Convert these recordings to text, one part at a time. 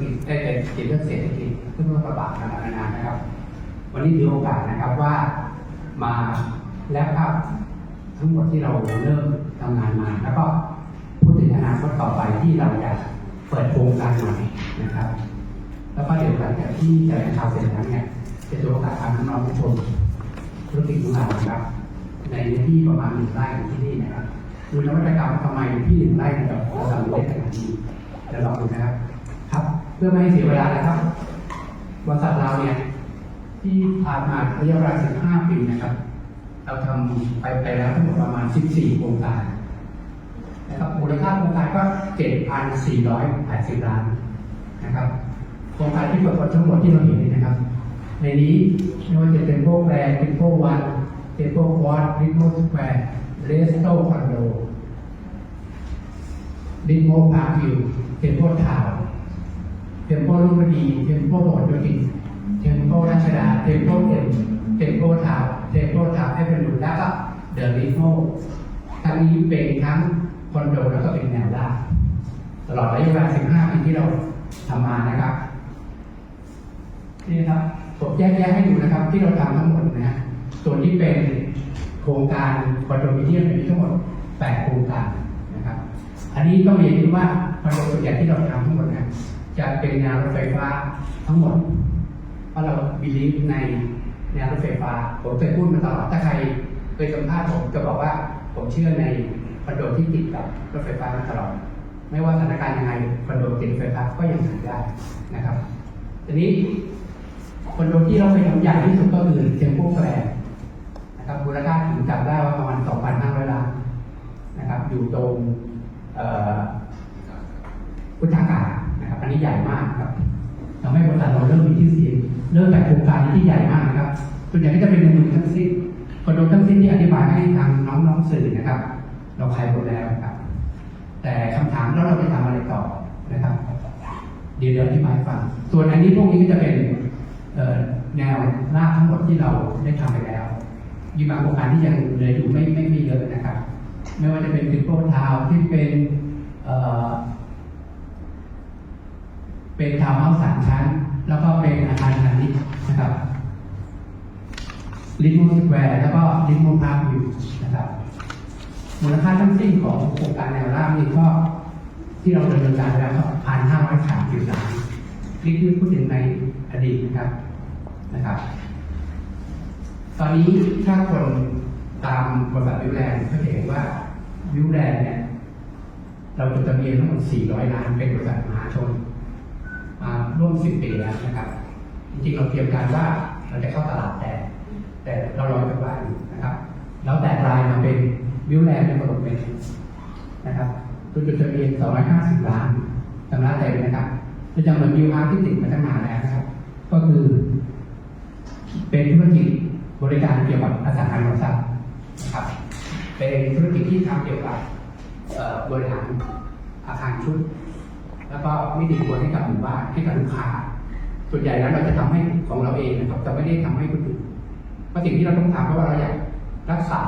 กิจได้เป็นเกี่ยวกับเศรษฐกิจเพื่อลดระบาดต่านานนะครับ วันนี้ถือโอกาสนะครับว่ามาแล้วครับทั้งหมดที่เราเริ่มทำงานมา แล้วก็พูดถึงอนาคตต่อไปที่เราจะเปิดโครงการใหม่นะครับ แล้วก็เดี๋ยวหลังจากที่จะข่าวเสร็จแล้วเนี่ยจะถือโอกาสพาน้องๆไปชมธุรกิจของเรานะครับในเนื้อที่ประมาณหนึ่งไร่ของที่นี่นะครับดูนวัตกรรมทำไมที่หนึ่งไร่ในแบบเราทำได้ขนาดนี้เดี๋ยวลองดูนะครับ พื่อไม่ให้เสียเวลานะครับบริษัทเราเนี่ยที่ผ่านมาระยะเวลา 15 ปีนะครับ เราทำไปไปแล้วทั้งหมดประมาณ 14 โครงการนะครับมูลค่าโครงการก็ 7,480 ล้านนะครับ โครงการที่ประกอบทั้งหมดที่เราเห็นนี่นะครับ ในนี้ไม่ว่าจะเป็นพวกแบรนด์เป็นพวกวันเป็นพวกวอตริโมสแควร์เรสโตคอนโดดิโมพาร์คิวเป็นพวกทาวน์ ทมโพลุมพดีเทมโพโหดโยธินเทมโพราชดาเทมโพเอ็มเทมโพทาวเทมโพทาวให้เป็นหลุดแล้วก็เดอะลิโมทั้งนี้เป็นทั้งคอนโดแล้วก็เป็นแนวราบตลอดระยะเวลา 15 ปีที่เราทำมานะครับนี่นะครับผมแยกแยะให้ดูนะครับ ที่เราทำทั้งหมดนะฮะส่วนที่เป็นโครงการคอนโดมิเนียมมีทั้งหมด 8 โครงการนะครับ อันนี้ต้องเรียนว่าคอนโดส่วนใหญ่ที่เราทำทั้งหมดนะ จะเป็นแนวรถไฟฟ้าทั้งหมด เพราะเราบิลีฟในแนวรถไฟฟ้า ผมเคยพูดมาตลอดถ้าใครเคยสัมภาษณ์ผมจะบอกว่าผมเชื่อในคอนโดที่ติดกับรถไฟฟ้ามาตลอด ไม่ว่าสถานการณ์ยังไงคอนโดติดรถไฟฟ้าก็ยังอยู่ได้นะครับทีนี้คอนโดที่เราไปทำใหญ่ที่สุดก็คือเทมโพแฟร์นะครับมูลค่าถึงจำได้ว่าประมาณ 2,500 ล้านนะครับ อยู่ตรงพุทธากาศ นี้ใหญ่มากครับทำให้บริษัทเราเริ่มมีชื่เสียงเริ่มจากโครงการนี้ที่ใหญ่มากนะครับส่วนใหญ่ก็จะเป็นในเมืองทั้งสิ้นคอนโดทั้งสิ้นที่อธิบายให้ทางน้องๆสื่อนะครับ เราขายหมดแล้วครับ แต่คำถามแล้วเราจะทำอะไรต่อนะครับ เดี๋ยวเดี๋ยวอธิบายฟัง ส่วนอันนี้พวกนี้ก็จะเป็นแนวหน้าทั้งหมดที่เราได้ทำไปแล้วมีบางโครงการที่ยังเหลืออยู่ไม่ไม่ไม่เยอะนะครับ ไม่ว่าจะเป็นทิปโปทาวที่เป็น เป็นทาวน์เฮาส์สามชั้น แล้วก็เป็นอาคารพาณิชย์นะครับลิมูสแควร์แล้วก็ลิมูพาร์ควิวนะครับมูลค่าทั้งสิ้นของโครงการแนวร่างนี้ก็ที่เราดำเนินการไปแล้วก็พันห้าร้อยสามสิบล้านนี่คือพูดถึงในอดีตนะครับนะครับ ตอนนี้ถ้าคนตามบริษัทวิวแลนด์ก็จะเห็นว่าวิวแลนด์เนี่ย เราจดทะเบียนทั้งหมด400 ล้านเป็นบริษัทมหาชน มาร่วม10ปีแล้วนะครับ จริงๆเราเตรียมการว่าเราจะเข้าตลาดแต่ แต่เรารอจังหวะอยู่นะครับ แล้วแตกลายมาเป็นวิวแลนด์ในระบบเป็นนะครับตัวจดทะเบียน250 ล้านชำระเต็มนะครับจะจำนวนวิวอาร์ที่ติดมาตั้งนานแล้วนะครับ ก็คือ เป็นธุรกิจบริการเกี่ยวกับอสังหาริมทรัพย์นะครับ เป็นธุรกิจที่ทำเกี่ยวกับบริหารอาคารชุด แล้วก็นิติบุคคลให้กับหมู่บ้านให้กับลูกค้า ส่วนใหญ่แล้วเราจะทำให้ของเราเองนะครับแต่ไม่ได้ทำให้คนอื่นเพราะสิ่งที่เราต้องทำเพราะว่าเราอยากรักษา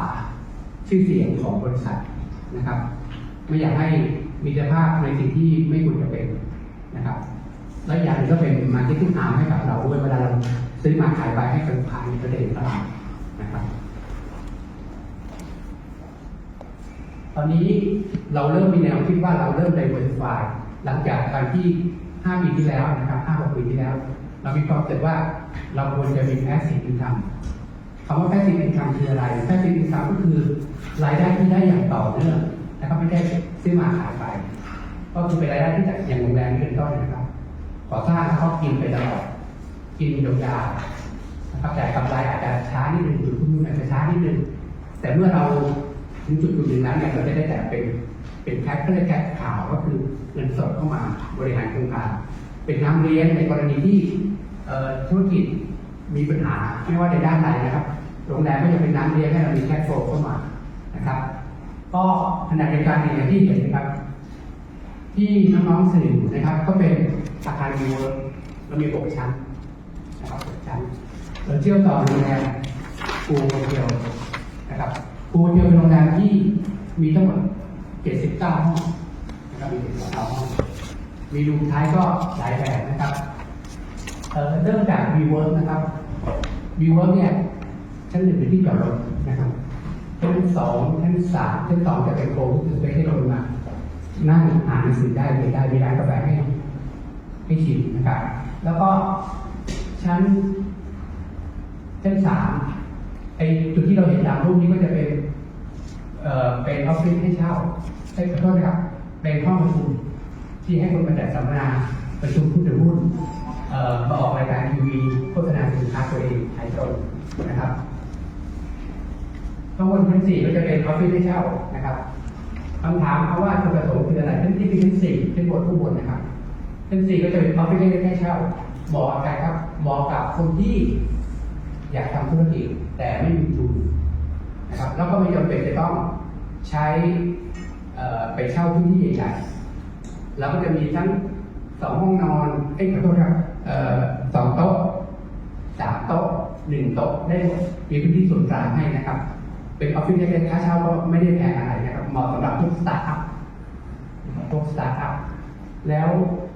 ชื่อเสียงของบริษัทนะครับ ไม่อยากให้มีสภาพในสิ่งที่ไม่ควรจะเป็นนะครับ และอย่างนึงก็เป็นมาที่ขึ้นหามให้กับเราด้วยเวลาเราซื้อมาขายไปให้กับลูกค้าในประเด็นตลาดนะครับตอนนี้เราเริ่มมีแนวคิดว่าเราเริ่ม diversify หลังจากการที่ 5 ปีที่แล้วนะครับ5-6ปีที่แล้ว เรามีความรู้สึกว่าเราควรจะมี passive income คำว่า passive income คืออะไร passive income ก็คือรายได้ที่ได้อย่างต่อเนื่องนะครับไม่ได้ซื้อมาขายไป ก็คือเป็นรายได้ที่จากอย่างโรงแรมเป็นต้นนะครับก่อสร้างเขากินไปตลอดกินยาวๆนะครับแต่กำไรอาจจะช้านิดหนึ่งหรือคุณอาจจะช้านิดหนึ่งแต่เมื่อเราถึงจุดจุดหนึ่งนั้นเนี่ยเราจะได้แต่เป็น เป็นแคปก็เลยแคปข่าวก็คือเงินสดเข้ามาบริหารโครงการ เป็นน้ำเลี้ยงในกรณีที่ธุรกิจมีปัญหาไม่ว่าในด้านใดนะครับ โรงแรมก็จะเป็นน้ำเลี้ยงให้เรามีแคชโฟลเข้ามานะครับ ก็ขณะเดียวกันเนี่ยอย่างที่เห็นนะครับ ที่น้องๆสื่อนะครับ ก็เป็นอาคารวิวเรามี6ชั้นนะครับชั้นเราเชื่อมต่อโรงแรมปูโฮเทลนะครับปูโฮเทลเป็นโรงแรมที่มีทั้งหมด 79 ห้องนะครับมี79ห้อง มีรูมท้ายก็หลายแบบนะครับเอ่อเริ่มจาก V-Work นะครับ V-Work เนี่ยชั้นหนึ่งเป็นที่จอดรถนะครับชั้นสองชั้นสามชั้นสองจะเป็นโค้งคือไปให้ลงมา นั่งอ่านหนังสือได้เลยได้มีร้านกาแฟให้ให้ชิมนะครับ แล้วก็ชั้นชั้นสามไอจุดที่เราเห็นตามรูปนี้ก็จะเป็น เอ่อเป็นออฟฟิศให้เช่า ให้ขอโทษนะครับเป็นห้องประชุมที่ให้คนมาจัดสัมมนาประชุมผู้ถือหุ้นเอ่อมาออกรายการทีวีโฆษณาสินค้าตัวเองขายตรงนะครับข้างบนชั้นสี่ก็จะเป็นออฟฟิศให้เช่านะครับคำถามเขาว่าจุดประสงค์คืออะไรชั้นที่เป็นชั้นสี่ชั้นบนข้บนนะครับชั้นสี่ก็จะเป็นออฟฟิศให้เช่าเหมาะกับครครับเหมาะกับคนที่อยากทำธุรกิจแต่ไม่มีทุนนะครับแล้วก็ไม่จำเป็นจะต้องใช้ ไปเช่าพื้นที่ใหญ่ๆเราก็จะมีทั้งสองห้องนอน เอ้ยขอโทษครับสองโต๊ะสามโต๊ะหนึ่งโต๊ะได้หมดมีพื้นที่ส่วนกลางให้นะครับ เป็นออฟฟิศเล็กๆค่าเช่าก็ไม่ได้แพงอะไรนะครับเหมาะสำหรับทุกสตาร์ทอัพพวกสตาร์ทอัพแล้ว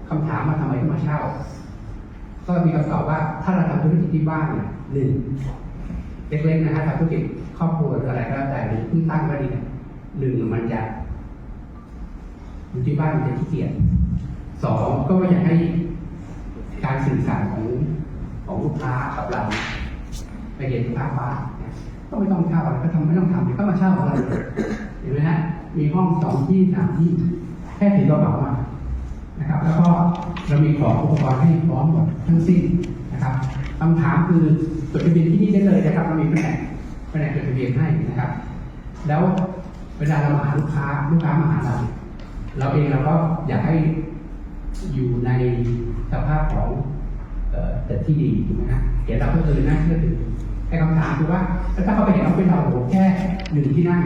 คำถามมาทำไมถึงมาเช่า ก็มีคำตอบว่าถ้าเราทำธุรกิจที่บ้านเนี่ยหนึ่งเล็กๆนะฮะทำธุรกิจครอบครัวอะไรก็แล้วแต่หรือเพิ่งตั้งก็ดีหนึ่งมันจะ อยู่ที่บ้านมันจะขี้เกียจสองก็ไม่อยากให้การสื่อสารของของลูกค้ากับเราไปเห็นลูกค้าบ้านก็ไม่ต้องเช่าอะไรก็ทำไม่ต้องทำเดี๋ยวก็มาเช่าของเราเลยเห็นไหมฮะมีห้องสองที่สามที่แค่ถือกระเป๋ามานะครับ แล้วก็เรามีของอุปกรณ์ให้พร้อมหมดทั้งสิ้นนะครับคำถามคือจดทะเบียนที่นี่ได้เลยนะครับเรามีแผนแผนกจดทะเบียนให้นะครับ แล้วเวลาเรามาหาลูกค้าลูกค้ามาหาเรา เราเองเราก็อยากให้อยู่ในสภาพของเอ่อแต่ที่ดีถูกไหมฮะเดี๋ยวเราก็คือน่าเชื่อถือแต่คำถามคือว่าถ้าเขาไปเห็นเราเป็นเราโอ้โหแค่หนึ่งที่นั่ง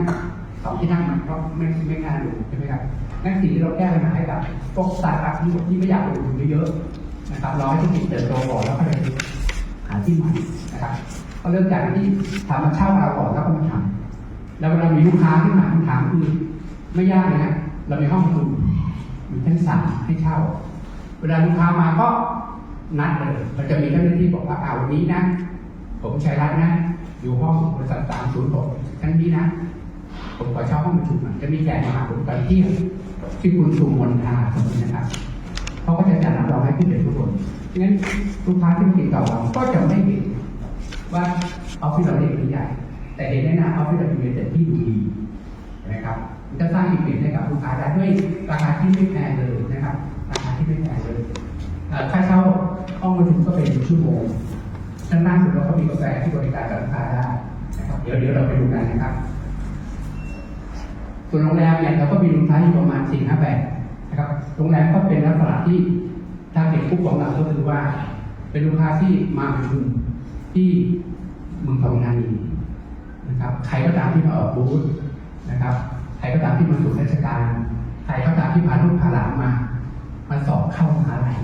สองที่นั่งมันก็ไม่ไม่น่าดูใช่ไหมครับนั่นสิ่งที่เราแก้ปัญหาให้กับพวกสตาร์ทอัพที่ที่ไม่อยากลงทุนเยอะๆนะครับรอให้ธุรกิจเติบโตก่อนแล้วก็ไปหาที่ใหม่นะครับก็เริ่มจากที่ถามมาเช่าเราก่อนแล้วก็มาทำแล้วเวลามีลูกค้าที่มาคำถามคือไม่ยากเลยนะ เรามีห้องประชุมอยู่ชั้นสามให้เช่า เวลาลูกค้ามาก็นัดเลยมันจะมีเจ้าหน้าที่บอกว่าเอาวันนี้นะ ผมชัยรัตน์นะ อยู่ห้องบริษัทสามศูนย์หกชั้นนี้นะ ผมขอเช่าห้องประชุมหน่อยจะมีแขกมาหาผมตอนเที่ยงที่คุณชูมนทาสมมตินะครับเขาก็จะจัดรับรองให้ขึ้นเป็นทุกคนฉะนั้นลูกค้าที่มาติดต่อเราก็จะไม่เห็นว่าออฟฟิศเราเล็กหรือใหญ่ แต่เห็นแน่ๆออฟฟิศเราเป็นแต่ที่ดูดีนะครับ จะสร้างอิมเมจให้กับลูกค้าได้ด้วยราคาที่ไม่แพงเลยนะครับราคาที่ไม่แพงเลยค่าเช่าห้องประชุมก็เป็นชั่วโมงด้านล่างสุดเราก็มีกาแฟที่บริการกับลูกค้าได้นะครับเดี๋ยวเดี๋ยวเราไปดูกันนะครับส่วนโรงแรมเนี่ยเราก็มีลูกค้าอยู่ประมาณสี่ห้าแบบนะครับโรงแรมก็เป็นลักษณะที่ทางเด็กผู้ของเราก็คือว่า เป็นลูกค้าที่มาประชุมที่เมืองทองธานีนะครับใครก็ตามที่มาออกบูธนะครับ ใครก็ตามที่มาสู่ราชการ ใครก็ตามที่พาลูกพาหลานมา มาสอบเข้ามหาลัย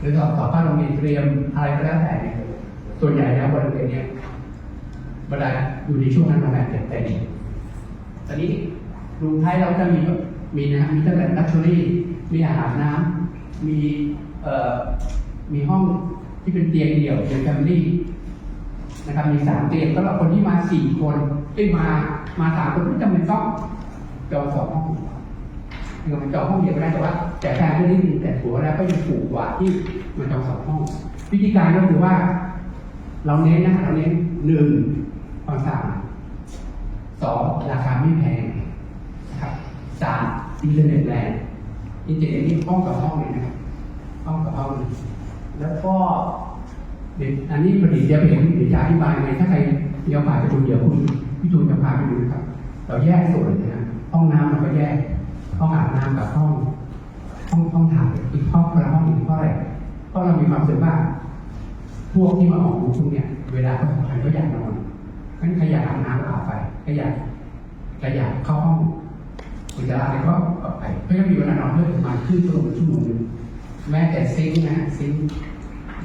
หรือสอบสอบเข้าโรงเรียนเตรียมอะไรก็แล้วแต่เนี่ยส่วนใหญ่แล้วบริเวณเนี้ยเวลาอยู่ในช่วงนั้นโรงแรมเต็มเต็มตอนนี้รูมไทยเราจะมีมีนะมีตั้งแต่ลักชัวรี่ มีอาหารน้ำมีเอ่อมีห้องที่เป็นเตียงเดี่ยวเป็นแฟมิลี่นะครับมีสามเตียงสำหรับคนที่มาสี่คนที่มามาสามคนไม่จำเป็นต้อง จองสองห้องคือมันจองห้องเดียวก็ได้แต่ว่า แต่แพงก็นิดนึงแต่ถัวแล้วก็ยังถูกกว่าที่มันจองสองห้อง วิธีการก็คือว่า เราเน้นนะเราเน้นหนึ่งความสะอาดสองราคาไม่แพงนะครับสามอินเทอร์เน็ตแรงอินเทอร์เน็ตนี่ห้องกับห้องเลยนะครับห้องกับห้องเลยแล้วก็เดี๋ยวอันนี้พอดีเดี๋ยวเห็นเดี๋ยวจะอธิบายไงถ้าใครมีโอกาสไปดูเดี๋ยวคุณพี่จูนจะพาไปดูนะครับเราแยกส่วนเห้องน้ำเราก็แยก ห้องอาบน้ำกับห้องห้องห้องถ่ายอีกห้องคนละห้องอีกเพราะอะไรเพราะเรามีความรู้สึกว่า พวกที่มาออกบูธเนี่ย เวลาเขาสำคัญก็อยากนอนงั้นขยะอาบน้ำก็อาบไปขยะขยะเข้าห้องอุจจาระอะไรก็ออกไปเพื่อมีเวลานอนเพิ่มประมาณครึ่งชั่วโมงชั่วโมงนึงแม้แต่ซิงค์นะซิงค์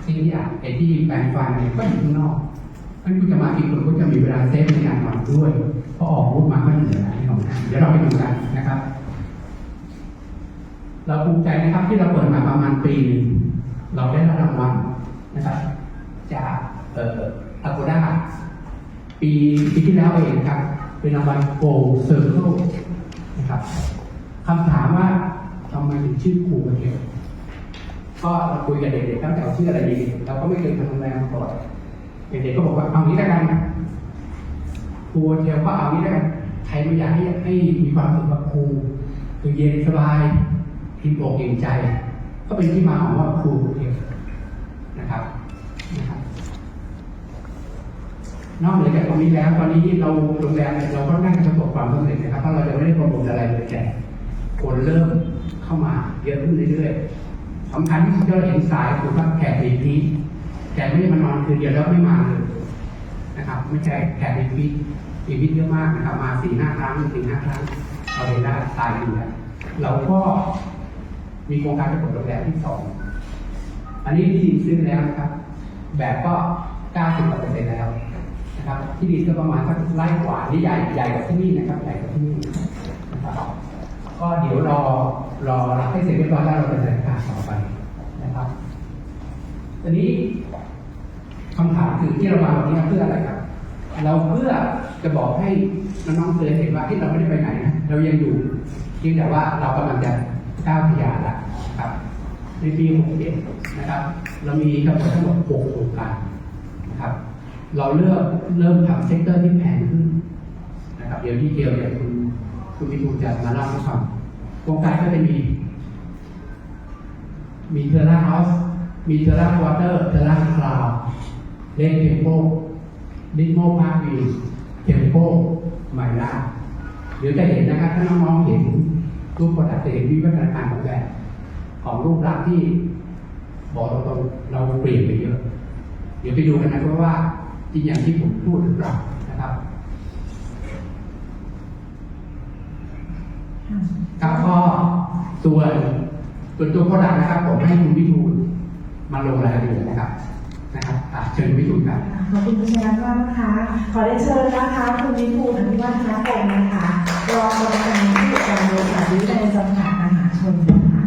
ซิงค์ที่อาบไอ้ที่แปรงฟันเนี่ยก็อยู่ข้างนอกงั้นคุณจะมากี่คนก็จะมีเวลาเซฟในการนอนด้วยพราะออกบูธมาก็เหนื่อย่นอนเดี๋ยวเราไปดูกันนะครับ เราภูมิใจนะครับที่เราเปิดมาประมาณปีหนึ่งเราได้รับรางวัลนะครับ จากเอ่ออากูด้าปีปีที่แล้วเองครับ เป็นรางวัลโกลเซอร์เคิลนะครับคำถามว่าทำไมถึงชื่อครูกันเองก็เราคุยกับเด็กๆตั้งแต่าชื่ออะไรดีเราก็ไม่เคยทำโรงแรมมาก่อนเด็กๆก็บอกว่าเอางี้แล้วกันครูเทียวก็เอางี้แล้วกัน ใครไม่อยากให้ให้มีความสุขกับครูคือเย็นสบายทิมอกเย็นใจ ก็เป็นที่มาของว่าครูเทียวนะครับนะครับ นอกเหนือจากตรงนี้แล้ว ตอนนี้เราโรงแรมเราก็น่าจะประสบความสำเร็จนะครับเพราะเราจะไม่ได้โปรโมทอะไรเลยแต่คนเริ่มเข้ามาเยอะขึ้นเรื่อยๆสำคัญที่สุดเราเห็นสายคือว่าแขกรีพีทแขกไม่ได้มานอนคืนเดียวแล้วไม่มาเลยนะครับ ไม่ใช่แขกรีพีท รีพีทเยอะมากนะครับ มาสี่ห้าครั้งสี่ห้าครั้งเราเห็นได้ตายอยู่แล้วเราก็มีโครงการจะเปิดโรงแรมที่สองอันนี้ที่ดินซื้อแล้วนะครับ แบบก็90กว่าเปอร์เซ็นต์แล้วนะครับ ที่ดินก็ประมาณสักไร่กว่านี่ใหญ่ใหญ่กว่าที่นี่นะครับใหญ่กว่าที่นี่นะครับก็เดี๋ยวรอรอรับให้เสร็จเรียบร้อยแล้วเราจะดำเนินการต่อไปนะครับทีนี้คำถามคือที่เรามาวันนี้เพื่ออะไรครับ เราเพื่อ จะบอกให้น้องๆเตือนเห็นว่าที่เราไม่ได้ไปไหนนะเรายังอยู่เพียงแต่ว่าเรากำลังจะก้าวทะยานละครับ ในปี67นะครับ เรามีกำหนดทั้งหมด6โครงการนะครับ เราเริ่มเริ่มทำเซกเตอร์ที่แพงขึ้นนะครับ เดี๋ยวที่เดียวเนี่ยคุณคุณวิทูลจะมาเล่าให้ฟังโครงการก็จะมี มีเทอร่าเฮาส์มีเทอร่าวอเตอร์เทอร่าคลาวเลนเทมโปดิโมพาร์วี เทมโปไมล่าเดี๋ยวจะเห็นนะครับถ้าน้องๆเห็นรูปประดับจะเห็นวิวัฒนาการของแบบของรูปลักษณ์ที่บอกตรงๆเราเปลี่ยนไปเยอะ เดี๋ยวไปดูกันนะครับว่าจริงอย่างที่ผมพูดหรือเปล่านะครับครับก็ส่วนส่วนตัวโปรดักนะครับ ผมให้คุณวิทูลมาลงรายละเอียดนะครับ นะครับอะเชิญวิทูลครับ ขอบคุณคุณชนะมากนะคะ ขอได้เชิญนะคะคุณวิทูลอภิวัฒนพงศ์นะคะรองประธานผู้จัดการบริษัทวิจัยจำกัดมหาชนนะคะ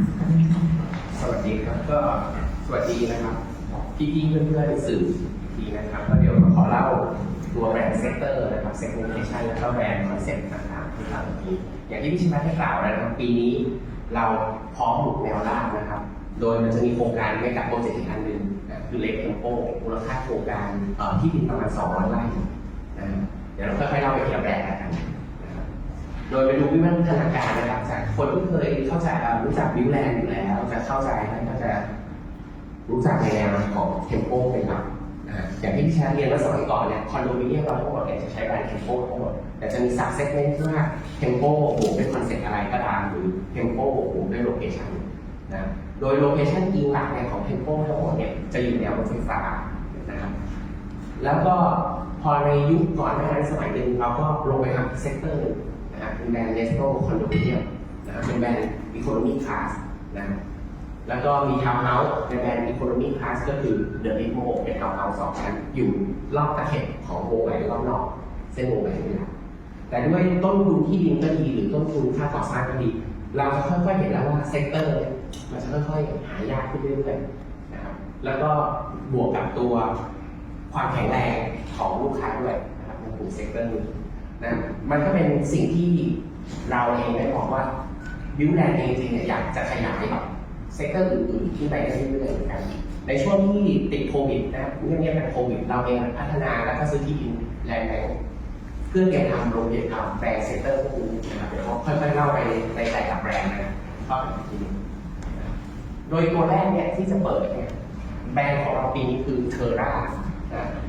สวัสดีครับก็สวัสดีนะครับพี่พี่เพื่อนๆสื่ออีกทีนะครับก็เดี๋ยวขอเล่าตัวแบรนด์เซกเตอร์นะครับเซกเ t ชันแล้วก็แบรนด์คอนเซ็ปต์ต่างๆที่เราเมื่อกี้อย่างที่พี่ชิมาได้กล่าวนะครับปีนี้เราพร้อมบุกแนวล่างนะครับ โดยมันจะมีโครงการไม่กับโปรเจกต์อีกอันหนึ่ง คือเล็กเทมโปมูลค่าโครงการที่ดินประมาณ200ไร่นะเดี๋ยวเราค่อยๆเล่าไปทีละแบรนด์แล้วกันนะครับโดยไปดูวิวัฒนาการนะครับจากคนที่เคยเข้าใจรู้จักวิวแลนด์อยู่แล้ว จะเข้าใจแล้วก็จะรู้จักในแนวของเทมโปเป็นหลักนอย่างที่พี่ชร์เรียนว่าสมัยก่อนเนี่ยคอนโดมิเนียมเราทั้งหมดเนี่ยจะใช้แบรนด์เทมโปทั้งหมดแต่จะมีสับเซกเมนต์ที่ว่าเทมโปบวกด้วยคอนเซ็ปต์อะไรก็ตามหรือเทมโปบวกด้วยโลเคชั่นนะ โดยโลเคชันอิงหลักเนี่ยของเทมโปทั้งหมดเนี่ยจะอยู่แนวรถไฟฟ้านะครับ แล้วก็พอในยุคก่อนหน้านั้นสมัยหนึ่งเราก็ลงไปทำเซกเตอร์นะครับเป็นแบรนด์เนสโตคอนโดมิเนียมนะครับเป็นแบรนด์อีโคโนมีคลาสนะครับแล้วก็มีทาวน์เฮาส์ในแบรนด์อีโคโนมีคลาสก็คือเดอะลิโมเป็นทาวน์เฮาส์สองชั้นอยู่รอบตะเข็บของวงแหวนรอบนอก เส้นวงแหวนนี่แหละแต่ด้วยต้นทุนที่ดินก็ดีหรือต้นทุนค่าก่อสร้างก็ดี เราจะค่อยๆเห็นแล้วว่าเซกเตอร์ มันจะค่อยๆหายากขึ้นเรื่อยๆนะครับแล้วก็บวกกับตัวความแข็งแรงของลูกค้าด้วยนะครับในกลุ่มเซกเตอร์นี้นะมันก็เป็นสิ่งที่เราเองได้บอกว่าบิวแลนด์เองจริงๆเนี่ยอยากจะขยายแบบเซกเตอร์อื่นๆขึ้นไปเรื่อยๆเหมือนกันในช่วงที่ติดโควิดนะครับเรื่องนี้เป็นโควิด เราเองพัฒนาแล้วก็ซื้อที่ดินแลนด์แบงค์เพื่อเตรียมทำโรงเรียนทำแปลเซกเตอร์พวกนี้นะครับเดี๋ยวค่อยๆเล่าไปในแต่ละแบรนด์นะครับาไปอีกทีหนึงนะครับ โดยตัวแรกเนี่ยที่จะเปิดเนี่ยแบรนด์ของเราปีนี้คือเทอร่า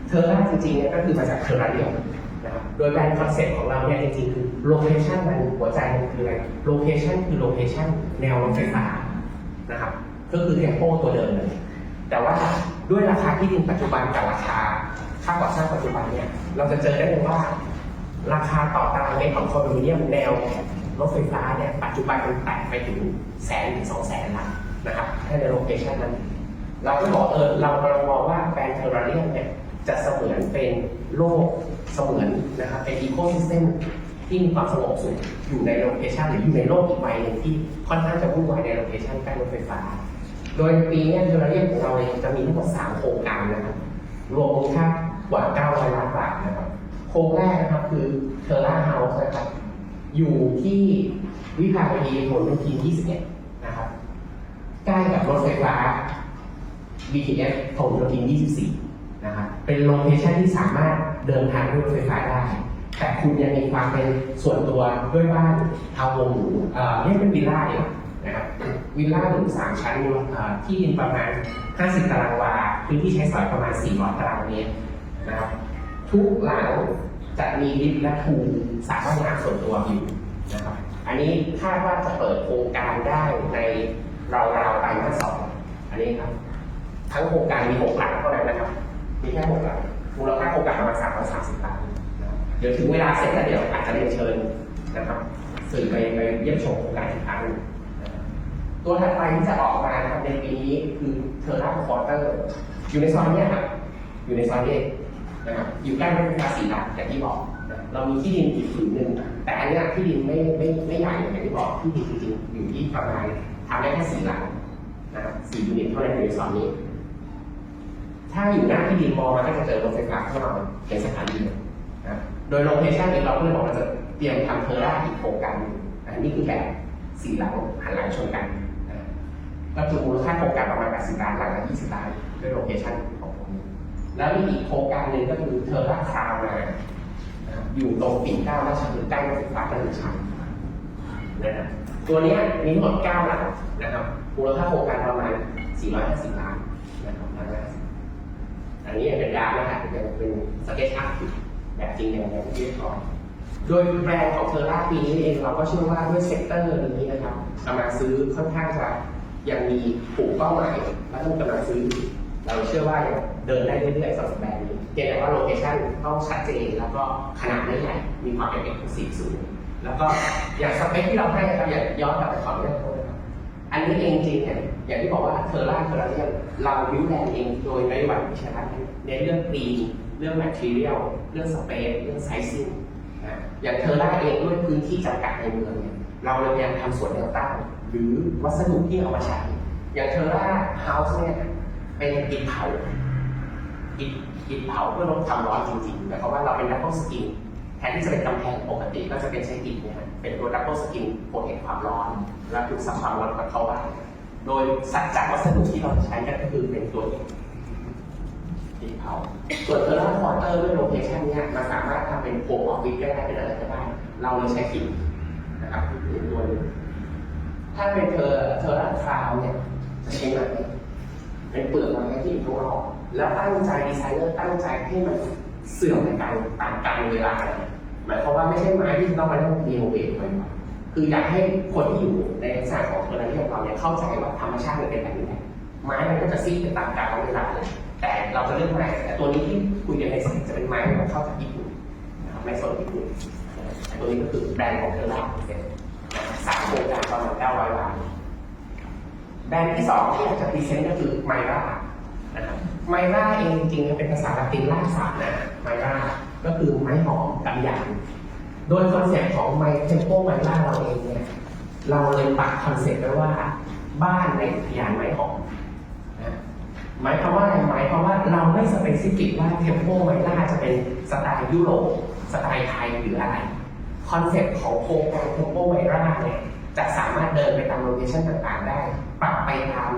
เทอร่าจริงๆเนี่ยก็คือมาจากเทอร่าเดียวนะครับโดยแบรนด์คอนเซ็ปต์ของเราเนี่ยจริงๆคือโลเคชันมันหัวใจมันคืออะไรโลเคชันคือโลเคชันแนวรถไฟฟ้านะครับก็คือเทมโปตัวเดิมเลย แต่ว่าด้วยราคาที่ดินปัจจุบันกับราคาค่าก่อสร้างปัจจุบันเนี่ยเราจะเจอได้เลยว่า ราคาต่อตารางเมตรของคอนโดมิเนียมแนวรถไฟฟ้าเนี่ยปัจจุบันมันแตะไปถึงแสนถึงสองแสนละ นะครับแค่ในโลเคชันนั้น เราก็บอกเออเรากำลังมองว่าแบรนเทอร์เรียมเนี่ยจะเสมือนเป็นโลกเสมือนนะครับเป็นอีโคซิสเต็มที่มีความสงบสุขอยู่ในโลเคชันหรืออยู่ในโลกอีกใบหนึ่งที่ค่อนข้างจะวุ่นวายในโลเคชันใกล้รถไฟฟ้า โดยปีนี้เทอร์เรียมของเราเนี่ยจะมีทั้งหมด3โครงการนะครับรวมมูลค่ากว่า900ล้านบาทนะครับโครงแรกนะครับคือเทอร่าเฮาส์นะครับอยู่ที่วิภาวดีผลโยธิน21 รถไฟฟ้า BTS ผลโยธิน24 นะครับ เป็นโลเคชั่นที่สามารถเดินทางด้วยรถไฟฟ้าได้ แต่คุณยังมีความเป็นส่วนตัวด้วยบ้านทาวน์หรูเอ่อเรียกเป็นวิลล่าดีกว่านะครับ วิลล่าหรูสามชั้นอ่อที่ดินประมาณ 50 ตารางวา พื้นที่ใช้สอยประมาณ 400 ตารางเมตรนะครับ ทุกหลังจะมีลิฟต์และพูลสระว่ายน้ำส่วนตัวอยู่นะครับ อันนี้คาดว่าจะเปิดโครงการได้ใน เราวๆไตรมาสสองอันนี้ครับ ทั้งโครงการมีหกหลังเท่านั้นนะครับ มีแค่หกหลังมูลค่าโครงการประมาณสามร้อยสามสิบล้านเดี๋ยวถึงเวลาเสร็จแล้วเดี๋ยวอาจจะเรียนเชิญนะครับสื่อไปไปเยี่ยมชมโครงการอีกครั้งตัวถัดไปที่จะออกมานะครับในปีนี้คือเทอร์ราคอร์เตอร์อยู่ในซอยเนี้ยครับ อยู่ในซอยนี้นะครับอยู่ใกล้รถไฟฟ้าสีหลักอย่างที่บอกเรามีที่ดินอีกผืนหนึ่งแต่อันเนี้ยที่ดินไม่ไม่ไม่ใหญ่อย่างที่บอกที่ดินจริงๆอยู่ที่ประมาณ ทำได้แค่สี่หลังนะครับสี่ยูนิตเท่านั้นอยู่ในซอยนี้ ถ้าอยู่หน้าที่ดินมองมาก็จะเจอรถไฟฟ้าเข้ามาในสถานีนะโดยโลเคชั่นนี้เราก็เลยบอกว่าจะเตรียมทำเทอร่าอีกโครงการหนึ่งอันนี้คือแบบสี่หลังหันหลังชนกันนะก็คือมูลค่าโครงการประมาณ 80 ล้านหลังละ 20 ล้านด้วยโลเคชั่นของผมแล้วมีอีกโครงการหนึ่งก็คือเทอร่าคราวนานะอยู่ตรงปิ่นเกล้าราชพฤกษ์ใกล้รถไฟฟ้าตลิ่งชันนะครับ ตัวนี้มีทั้งหมด9หลังนะครับมูลค่าโครงการประมาณ 450 ล้านนะครับหลังละอันนี้เป็นดาร์กนะครับยังเป็นสเก็ตอัพแบบจริงยังยังไม่เรียบร้อยโดยแบรนด์ของเทอร่าปีนี้เองเราก็เชื่อว่าด้วยเซกเตอร์นี้นะครับกำลังซื้อค่อนข้างจะยังมีกลุ่มเป้าหมายและต้องกำลังซื้อ เราเชื่อว่าเดินได้เรื่อยๆสำหรับแบรนด์นี้เพียงแต่ว่าโลเคชั่นต้องชัดเจนแล้วก็ขนาดไม่ใหญ่มีความเป็นเอกลักษณ์สูง แล้วก็อย่างสเปคที่เราให้นะครับอย่าย้อนกลับไปขออนุญาตนะครับอันนี้เองจริงเนี่ยอย่างที่บอกว่าเทอร่าเทอร่าเนี่ยเราวิวแลนด์เองโดยนโยบายวิชาการในเรื่องกรีเรื่องแมทเทียลเรื่องสเปซเรื่องไซซิ่งนะอย่างเทอร่าเองด้วยพื้นที่จำกัดในเมืองเนี่ยเราเลยพยายามทำสวนแนวตั้งหรือวัสดุที่เอามาใช้ อย่างเทอร่าเฮาส์เนี่ยเป็นอิฐเผาอิฐอิฐเผาเพื่อลดความร้อนจริงๆแต่เพราะว่าเราเป็นดับเบิลสกิน แทนที่จะเป็นกำแพงปกติก็จะเป็นใช้อิฐเนี่ยเป็นตัวดับเบิลสกินโปรเทคความร้อน และดูดซับความร้อนกับเข้าบ้านโดยสัดจากวัสดุที่เราใช้ก็คือเป็นตัวอิฐอิฐเผาส่วนเทอร์ราคอร์เตอร์ด้วยโลเคชันเนี้ยมันสามารถทำเป็นโคออฟฟิศก็ได้เป็นอะไรก็ได้ เราเลยใช้หินนะครับเป็นตัวนึงถ้าเป็นเทอเทอร์ราคราวเนี่ยจะใช้ไม้เป็นเปลือกไม้ที่อยู่ข้างนอกแล้วตั้งใจดีไซเนอร์ตั้งใจให้มันเสื่อมในการตามกาลเวลา หมายความว่าไม่ใช่ไม้ที่ต้องมาต้องรีโนเวทใหม่คืออยากให้คนที่อยู่ในลักษณะของเทอร์นาเรียของเราเนี่ยเข้าใจว่าธรรมชาติมันเป็นแบบนี้แหละไม้มันก็จะซีดไปตามกาลเวลาเลยแต่เราจะเลือกไม้แต่ตัวนี้ที่คุยกันในสกิจะเป็นไม้ที่มันเข้าจากญี่ปุ่นนะครับไม้สดญี่ปุ่นตัวนี้ก็คือแบรนด์ของเทอร์นาเป็นสามโครงการประมาณ900ล้านแบรนด์ที่สองที่อยากจะพรีเซนต์ก็คือไมร่านะครับไมร่าเองจริงๆเป็นภาษาละตินล่ากศัพท์นะไมร่า ก็คือไม้หอมกำยานโดยคอนเซ็ปต์ของไมเทมโปไมล่าเราเองเนี่ยเราเลยปักคอนเซ็ปต์ไว้ว่าบ้านในอุทยานไม้หอมนะหมายความว่าอะไรหมายความว่าเราไม่สเปซิฟิกว่าเทมโปไมล่าจะเป็นสไตล์ยุโรปสไตล์ไทยหรืออะไรคอนเซ็ปต์ของโครงการเทมโปไมล่าเนี่ยจะสามารถเดินไปตามโลเคชั่นต่างๆได้ ปรับไปตาม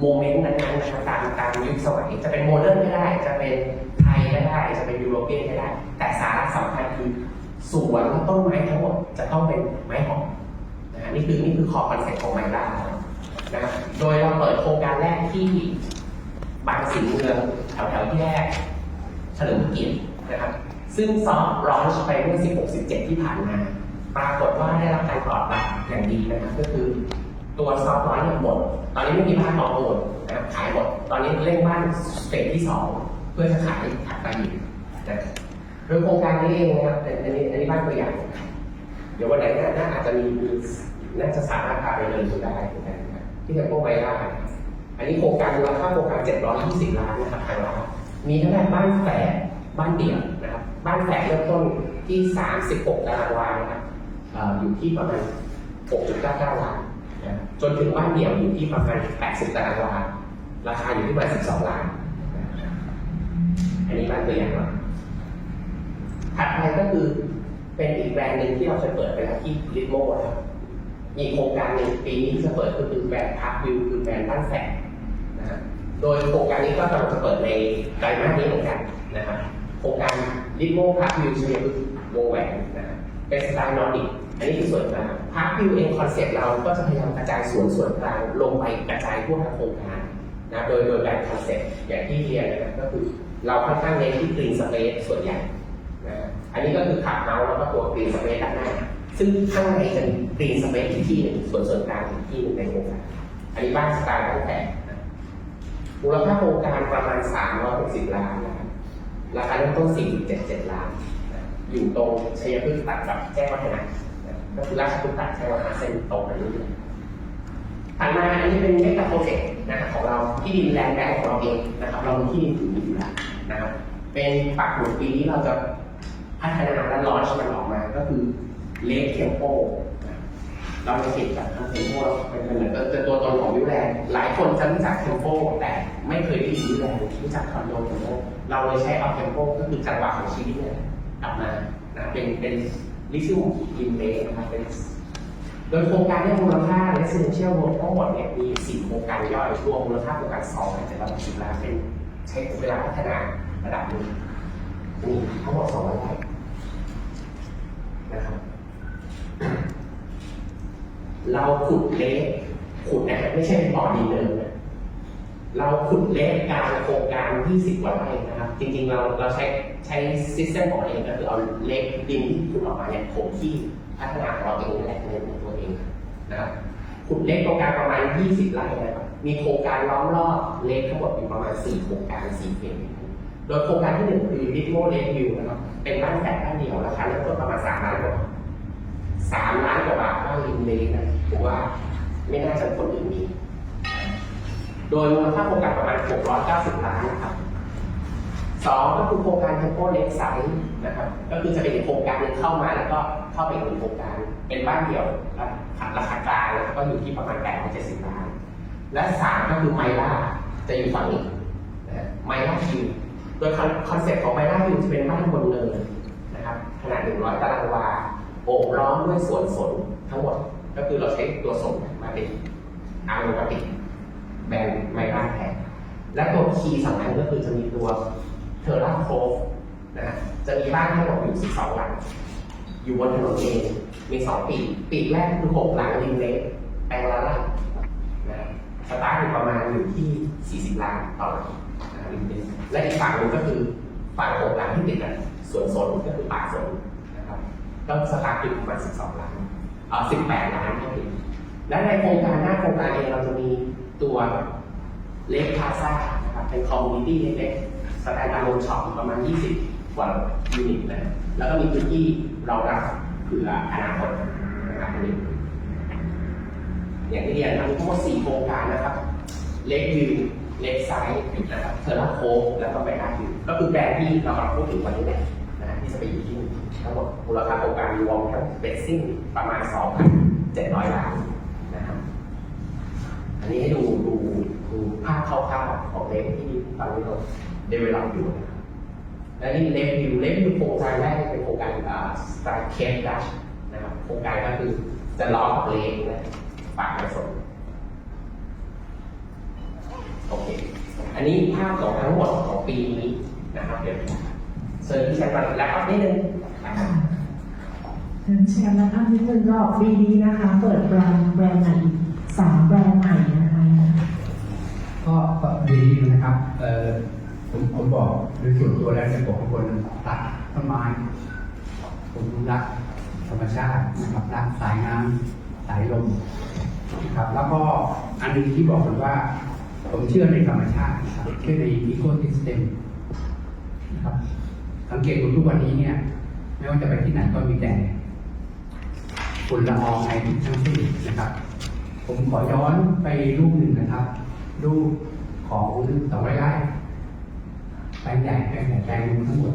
โมเมนต์นั้นๆนะครับตามตามยุคสมัยจะเป็นโมเดิร์นก็ได้ จะเป็นไทยก็ได้ จะเป็นยุโรเปียนก็ได้ แต่สาระสำคัญคือสวนต้นไม้ทั้งหมดจะต้องเป็นไม้หอมนะฮะนี่คือนี่คือคอคอนเซ็ปต์ของไมด้านะโดยเราเปิดโครงการแรกที่บางสินเมืองแถวแถวๆแยกเฉลิมเกียรตินะครับ ซึ่งซอฟต์ลอนช์ไปเมื่อ 16 17 ที่ผ่านมา ปรากฏว่าได้รับการตอบรับอย่างดีนะครับก็คือ ตัวซอฟต์ลอนช์เนี่ยหมด ตอนนี้ไม่มีบ้านหมอโอนนะครับขายหมด ตอนนี้เร่งบ้านสเตจที่สองเพื่อจะขายถัดไปอีกนะโดยโครงการนี้เองนะครับ อันนี้อันนี้บ้านตัวอย่าง เดี๋ยววันไหนน่าอาจจะมีน่าจะสามารถพาไปเดินดูได้เหมือนกันนะครับที่เทมโปไวล่าอันนี้โครงการมูลค่าโครงการ 720 ล้านนะครับทางเรามีทั้งแบบบ้านแฝดบ้านเดี่ยวนะครับ บ้านแฝดเริ่มต้นที่ 36 ตารางวานะครับอยู่ที่ประมาณ 6.99 ล้าน จนถึงบ้านเดี่ยวอยู่ที่ประมาณ 80 ตารางวา ราคาอยู่ที่ประมาณ 12 ล้าน อันนี้บ้านตัวอย่างถัดไปก็คือเป็นอีกแบรนด์หนึ่งที่เราจะเปิดไปแล้วที่ลิโมครับ มีโครงการหนึ่งปีนี้ที่จะเปิดก็คือแบรนด์พาร์ควิวคือแบรนด์บ้านแฝดนะฮะ โดยโครงการนี้ก็กำลังจะเปิดในไตรมาสนี้เหมือนกันนะครับโครงการลิโมพาร์ควิวเชียร์วงแหวนนะเป็นสไตล์นอร์ดิกอันนี้คือส่วนกลาง พาร์ควิวเองคอนเซ็ปต์เราก็จะพยายามกระจายส่วนส่วนกลางลงไปกระจายทั่วทั้งโครงการนะโดยโดยแบ่งคอนเซ็ปต์อย่างที่เรียนนะก็คือเราค่อนข้างเน้นที่กรีนสเปซส่วนใหญ่นะอันนี้ก็คือขับเมาส์แล้วก็ตัวกรีนสเปซด้านหน้าซึ่งข้างในจะมีกรีนสเปซอีกที่หนึ่งส่วนส่วนกลางอีกที่หนึ่งในโครงการอันนี้บ้านสไตล์บ้านแผนนะมูลค่าโครงการประมาณ 360 ล้านนะราคาเริ่มต้น 4.77 ล้าน อยู่ตรงชัยพฤกษ์ตัดกับแจ้งวัฒนะ ก็คือราชพฤกษ์ตัดแจ้วัฒนะเส้นตรงไปเรื่อยๆถัดมาอันนี้เป็นเมกะโปรเจกต์นะครับของเราที่ดินแลนด์แบงค์ของเราเองนะครับ เรามีที่ดินถืออยู่แล้วนะครับเป็นปักหมุดปีนี้เราจะพัฒนาและลอนช์มันออกมาก็คือเลกเทมโปเราจะติดกับทางเทมโปเป็นเหมือนเป็นตัวตนของวิวแลนด์หลายคนจะรู้จักเทมโปแต่ไม่เคยได้ยินวิวแลนด์รู้จักคอนโดเทมโปเราเลยใช้เอาเทมโปก็คือจังหวะของชีวิตเนี่ยกลับมานะเป็นเป็น ลิซิ่งอินเลนะครับเป็นโดยโครงการเนี่มูลค่า residential รวมทั้งหมดเนี่ยมี 4 โครงการย่อยรวมมูลค่าโครงการ2นะจะรับ10ล้านเป็นใช้เวลาพัฒนาระดับหนึ่งนี่ทั้งหมด2ล้านไร่นะครับ เราขุดเละขุดนะฮะไม่ใช่เป็นบ่อดินเดิมนะ เราขุดเละการโครงการ 20กว่าไร่นะครับ จริงๆ เราเราใช้ใช้ซิสเต็มของเราเองก็คือเอาเละดินที่ขุดออกมาเนี่ยถมที่พัฒนาของเราเองนี่แหละในตัวเองนะครับขุดเละโครงการประมาณ 20 ไร่นะครับ มีโครงการล้อมรอบเละทั้งหมดอยู่ประมาณ 4 โครงการ4เฟสโดยโครงการที่หนึ่งคือ d i t m o Lake View นะครับเป็นบ้านแฝดบ้านเดียวราคาเริ่มต้นประมาณ 3 ล้านกว่าสามล้านกว่าบาทบ้านริมเลนนะผมว่าไม่น่าจะคนอื่นมี โดยมูลค่าโครงการประมาณ 690 ล้านนะครับสองก็คือโครงการเทมโปเล็กไซส์นะครับ ก็คือจะเป็นโครงการหนึงเข้ามาแล้วก็เข้าไปอีกหนึ่งโครงการ เป็นบ้านเดี่ยวราคากลางนะครับก็อยู่ที่ประมาณ 870 ล้าน และสามก็คือไมล่าจะอยู่ฝั่งนี้ไมล่าคิวโดยคอนเซ็ปต์ของไมล่าคิวจะเป็นบ้านบนเนินนะครับขนาด 100 ตารางวาโอบล้อมด้วยสวนสนทั้งหมด ก็คือเราใช้ตัวสนมาเป็นอาร์โนมาติก แบนไมล่าแทนและตัวคีย์สำคัญก็คือจะมีตัวเทอร์ราโคฟนะฮะจะมีบ้านทั้งหมดอยู่12หลัง อยู่บนถนนเองมี2ปีกปีกแรกคือ6หลังริมเล็กแปลงละไร่นะฮะสตาร์ทอยู่ประมาณอยู่ที่ 40ล้านต่อหลังนะริมเล็กและอีกฝั่งหนึงก็คือฝั่ง6หลังที่ติดกับสวนสนก็คือป่าสนนะครับก็สตาร์ทอยู่ประมาณ12ล้านเอ่อ18ล้านก็ถึงและในโครงการหน้าโครงการเองเราจะมี ตัวเล็กพาซ่านะครับเป็นคอมมูนิตี้เล็กๆสไตล์การลงช็อปประมาณ 20 กว่ายูนิตนะแล้วก็มีพื้นที่เรารับเผื่ออนาคตนะครับนี้อย่างที่เรียนนะมีทั้งหมด4โครงการนะครับ เล็กวิวเล็กไซส์นะครับเทอร์ลาโคฟแล้วก็แบงค์วิวก็คือแบรนด์ที่เรากำลังพูดถึงวันนี้แหละนะที่จะไปอยู่ที่นี่ทั้งหมดมูลค่าโครงการรวมทั้งเบสซิ่งประมาณ 2,700 ล้าน นนี้ให้ดูดูดูภาพคร่าวๆของเล็กที่ตอนนี้เราเดเวลลอปอยู่นะครับและนี่เล็กวิวเล็กวิวโครงการแรกเป็นโครงการอ่าสไตล์เคสดัชนะครับโครงการก็คือจะล้อกับเลนนะปากไม่สนโอเค อันนี้ภาพของทั้งหมดของปีนี้นะครับเดี๋ยวเซิร์ที่ใช้มาแล้วอัพนิดนึงนะครับเชิญแชร์และอัพนิดนึงก็ปีนี้นะคะ เปิดแบรนด์แบรนด์ใหม่อีก สามแบรนด์ใหม่นะคะก็ก็ดีนะครับเอ่อผมผมบอกโดยส่วนตัวแล้วเนี่ยผมเป็นคนรักต้นไม้ผมรักธรรมชาตินะครับรักสายน้ำสายลมนะครับแล้วก็อันนึงที่บอกเลยว่า ผมเชื่อในธรรมชาติครับเชื่อในอีโคซิสเต็มนะครับสังเกตดูทุกวันนี้เนี่ย ไม่ว่าจะไปที่ไหนก็มีแต่ฝุ่นละอองในทั้งสิ้นนะครับ ผมขอย้อนไปรูปหนึ่งนะครับ รูปของเสาไร่ไร่แปลงใหญ่แปลงใหญ่แปลงนึงทั้งหมด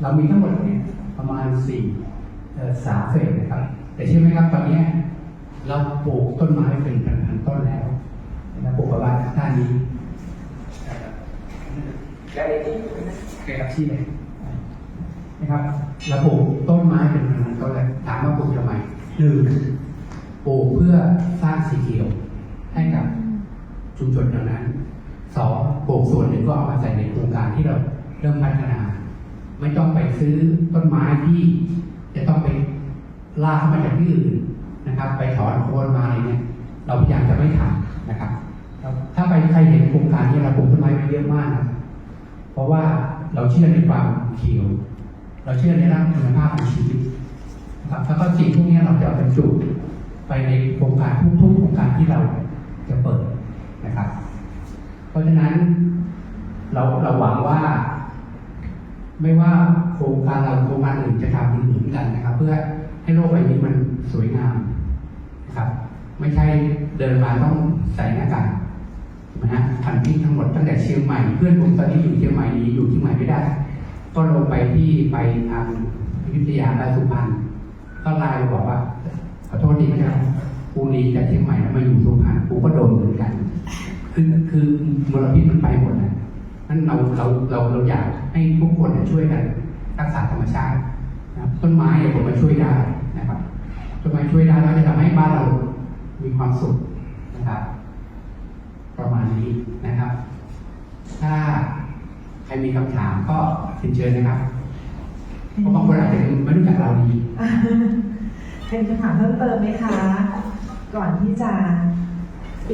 เรามีทั้งหมดเนี่ยประมาณสี่สามเฟสนะครับ แต่เชื่อไหมครับตอนนี้เราปลูกต้นไม้เป็นพันๆต้นแล้วนะปลูกประมาณด้านนี้เอ่อได้ที่เกี่ยวกับที่เลยนะครับเราปลูกต้นไม้เป็นพันๆต้นแล้วถามว่าปลูกทำไมหนึ่ง ปลูกเพื่อสร้างสีเขียวให้กับชุมชนเหล่านั้นสองปลูกส่วนหนึ่งก็เอามาใส่ในโครงการที่เราเริ่มพัฒนา ไม่ต้องไปซื้อต้นไม้ที่จะต้องไปลากเข้ามาจากที่อื่นนะครับ ไปถอนโคนมาอะไรเนี่ยเราพยายามจะไม่ทำนะครับแล้วถ้าไปใครเห็นโครงการนี้เราปลูกต้นไม้ไปเยอะมากนะเพราะว่าเราเชื่อในความเขียว เราเชื่อในร่างคุณภาพของชีวิตนะครับแล้วก็สิ่งพวกนี้เราจะเอาบรรจุ ไปในโครงการทุกๆโครงการที่เราจะเปิดนะครับ เพราะฉะนั้นเราเราหวังว่า ไม่ว่าโครงการเราโครงการอื่นจะทำเหมือนกันนะครับ เพื่อให้โลกใบนี้มันสวยงามนะครับ ไม่ใช่เดินมาต้องใส่หน้ากากถูกไหมฮะพันที่ทั้งหมดตั้งแต่เชียงใหม่เพื่อนผมตอนนี้อยู่เชียงใหม่นี้อยู่ที่ใหม่ไม่ได้ ก็ลงไปที่ไปทางอยุธยาและสุพรรณก็ไลน์บอกว่า ขอโทษทีนะครับกูหนีจากเชียงใหม่แล้วมาอยู่สุพรรณกูก็โดนเหมือนกัน คือคือมลพิษมันไปหมดนะนั่นเราเราเราเราอยากให้ทุกคนช่วยกันรักษาธรรมชาตินะครับต้นไม้เนี่ยผมมาช่วยได้นะครับต้นไม้ช่วยได้แล้วจะทำให้บ้านเรามีความสุขนะครับ ประมาณนี้นะครับ ถ้าใครมีคำถามก็เชิญนะครับเพราะบางคนอาจจะไม่รู้จักเราดี เป็นคำถามเพิ่มเติมไหมคะ ก่อนที่จะ